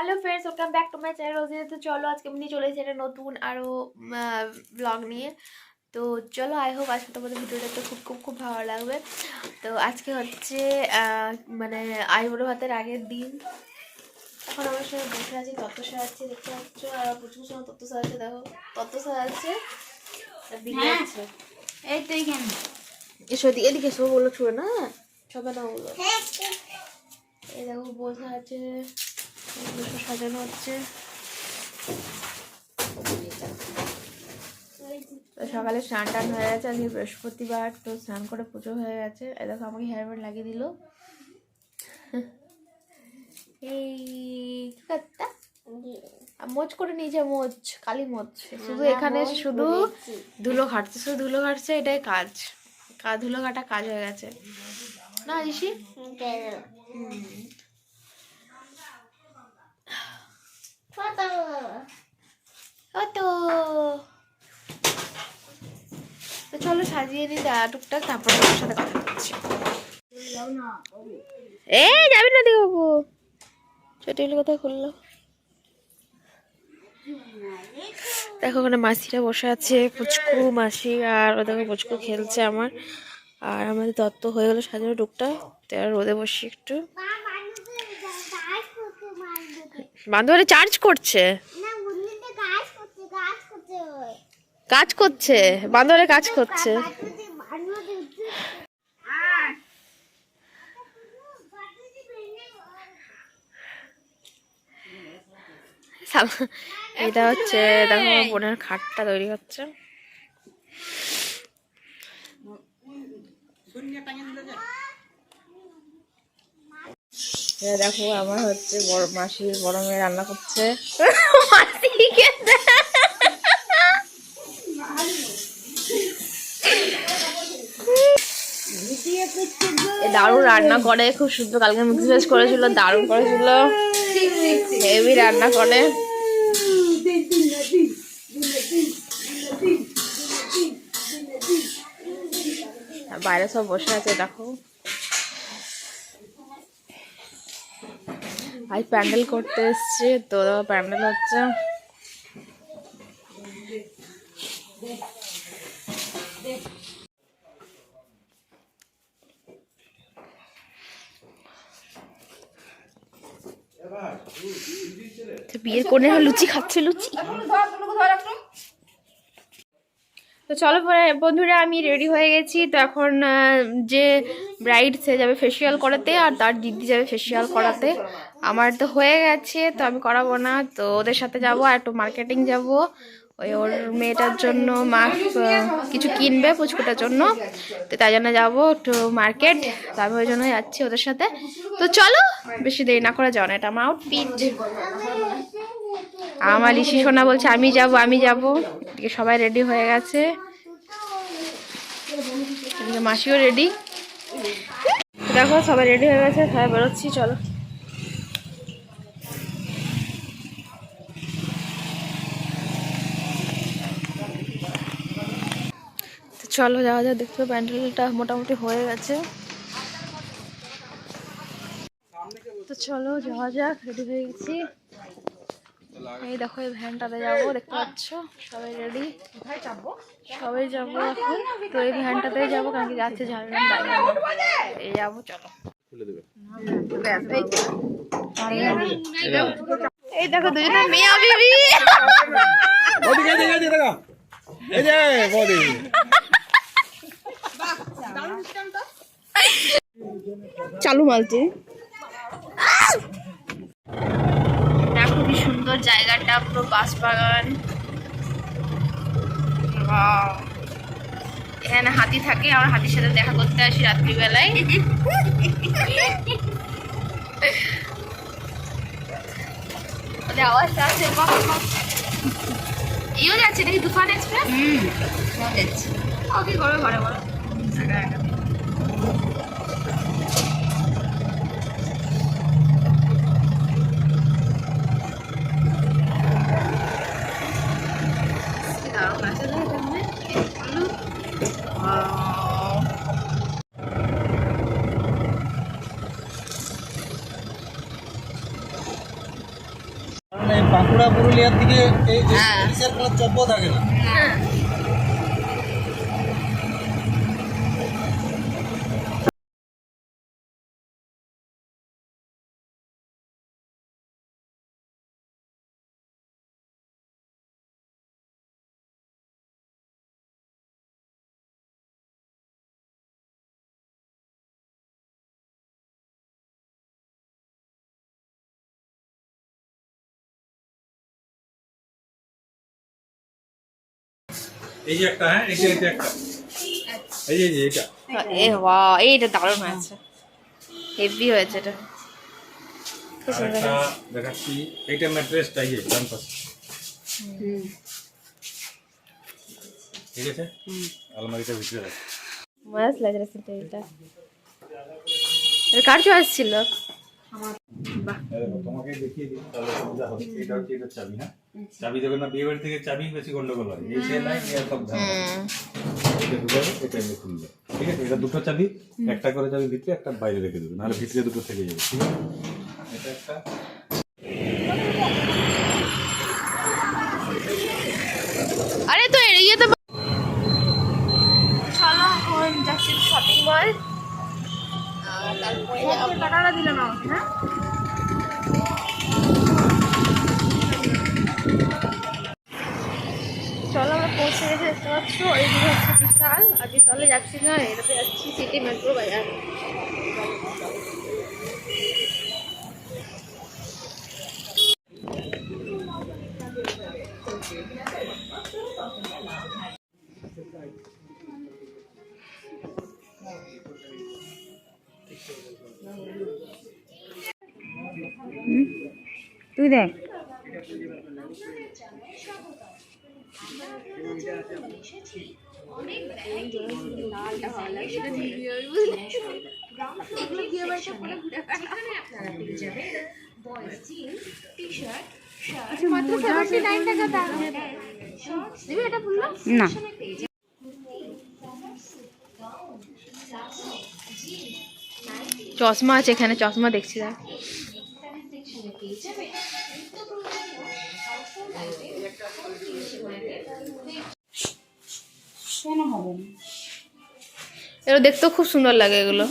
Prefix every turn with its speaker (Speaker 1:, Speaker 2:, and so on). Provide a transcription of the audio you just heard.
Speaker 1: Hello friends welcome back to my channel রোজিতে তো চলো আজকে আমি নিয়ে চলে এসেছি একটা নতুন আরও ব্লগ নিয়ে। তো চলো আই হোপ আজকে তোমাদের ভিডিওটা তো খুব খুব খুব ভালো লাগবে। তো আজকে হচ্ছে মানে আইবুড়ো ভাতের আগের দিন। এখন আমার সঙ্গে বসে আছি তত্ত্ব সাজাচ্ছি দেখতে পাচ্ছ। আর প্রচুর সময় তত্ত্ব সাজাচ্ছে দেখো। তত্ত্ব সাজাচ্ছে
Speaker 2: হ্যাঁ।
Speaker 1: আছে।
Speaker 2: এই তো এখানে।
Speaker 1: এসো এদিকে এদিকে এসো বলো ছুড়ে না। সবাই না বলো এই দেখো বসে আছে এগুলো সব সাজানো হচ্ছে। তো সকালে স্নান টান হয়ে গেছে আজকে বৃহস্পতিবার তো স্নান করে পুজো হয়ে গেছে। দেখো আমাকে হেয়ার ব্যান্ড লাগিয়ে দিল। এই কি মোচ করে নিয়েছে মোচ কালি মোচ শুধু এখানে শুধু ধুলো ঘাটছে শুধু ধুলো ঘাটছে এটাই কাজ। কা ধুলো ঘাটা কাজ হয়ে গেছে। না ঋষি ও তো তো চলো সাজিয়ে নিই দা টুকটাক, তারপর তোমার সাথে কথা বলছি। এই যাবি না দেখো বাবু ছোট হলে কোথায় খুললো? দেখো ওখানে মাসিরা বসে আছে, পুচকু মাসি আর ও দেখো পুচকু খেলছে আমার। আর আমাদের দত্ত হয়ে গেলো সাজানো টুকটা তো এবার রোদে বসি একটু। বান্ধবী চার্জ করছে। কাজ করছে, বান্দরে কাজ করছে। এটা হচ্ছে, দেখো, বোনের খাটটা তৈরি হচ্ছে। দেখো, আমার হচ্ছে বড় মাসি বড় মেয়ে রান্না করছে। দেখ। দারুণ রান্না করে, খুব সুন্দর কালকে মিক্স ভেজ করেছিল, দারুণ করেছিল। হেভি রান্না করে। বাইরে সব বসে আছে, দেখো। আজ প্যান্ডেল করতে এসছে, তো প্যান্ডেল হচ্ছে। বিয়ের কোণে লুচি খাচ্ছে লুচি। তো চলো বন্ধুরা আমি রেডি হয়ে গেছি। তো এখন যে ব্রাইড সে যাবে ফেসিয়াল করাতে আর তার দিদি যাবে ফেসিয়াল করাতে। আমার তো হয়ে গেছে তো আমি করাবো না। তো ওদের সাথে যাব আর একটু মার্কেটিং যাব। ওই ওর মেয়েটার জন্য মা কিছু কিনবে পুচকুটার জন্য। তো তাই জন্য যাব একটু মার্কেট। তো আমি ওই জন্য যাচ্ছি ওদের সাথে। তো চলো, বেশি দেরি না করে যাও এটা আমার আউটফিট আমার লিসি সোনা বলছে, আমি যাব আমি যাব। এদিকে সবাই রেডি হয়ে গেছে। মাসিও রেডি দেখো, সবাই রেডি হয়ে গেছে সবাই বেরোচ্ছি, চলো। চলো যাওয়া যাক, দেখতে প্যান্ডেলটা মোটামুটি হয়ে গেছে। তো চলো যাওয়া যাক রেডি হয়ে গেছি। এই দেখো, এই ভ্যানটাতে যাব, দেখতে পাচ্ছ? সবাই রেডি সবাই যাব এখন। তো এই ভ্যানটাতে যাব, কারণ কি যাচ্ছে ঝাড়গ্রাম এই যাব, চলো। এই দেখো মেয়া বিবি।
Speaker 3: এই যে বডি
Speaker 1: চালু মালতি। খুবই সুন্দর জায়গাটা পুরো বাঁশ বাগান। এখানে হাতি থাকে আমরা হাতির সাথে দেখা করতে আসি রাত্রিবেলায়। আওয়াজটা আছে। ইও যাচ্ছে নাকি তুফান এক্সপ্রেস হুম ওকে করবে ঘরে বলো হয়?
Speaker 2: বাঁকুড়া পুরুলিয়ার দিকে এই
Speaker 1: হ্যাঁ।
Speaker 2: চব্য থাকে না
Speaker 3: এই যে একটা হ্যাঁ এই যে এই একটা। এই যে এটা
Speaker 1: এ ওয়া এইটা দারুণ হয়েছে। হেভি হয়েছে এটা।
Speaker 3: দেখাচ্ছি। এইটা ম্যাট্রেসটা এই ডান পাশে। ঠিক আছে? আলমারিটার ভিতরে রাখ।
Speaker 1: মাস লাগে রেসিপি এটা কার চয়েস ছিল
Speaker 3: দেখো, তোমাকে দেখিয়ে দিই তাহলে সুবিধা হবে। এটা হচ্ছে এটা চাবি না চাবি দেবে না বিয়ে বাড়ি থেকে চাবি বেশি গন্ডগোল হয়। এই সে নাই সব এটা ঢুকাবে এটা খুলবে। ঠিক আছে এটা দুটো চাবি একটা করে চাবি ভিতরে একটা বাইরে রেখে দেবে। নাহলে ভিতরে দুটো থেকে যাবে ঠিক আছে? এটা একটা
Speaker 1: পাচ্ছ এইদিকে হচ্ছে বিশাল। আর বিশালে যাচ্ছি না, এটাতে যাচ্ছি সিটি মেট্রো বাজার। তুই দেখ। না। চশমা আছে এখানে চশমা দেখছি দেখ।
Speaker 4: কেন
Speaker 1: এগুলো দেখতেও খুব সুন্দর লাগে এগুলো?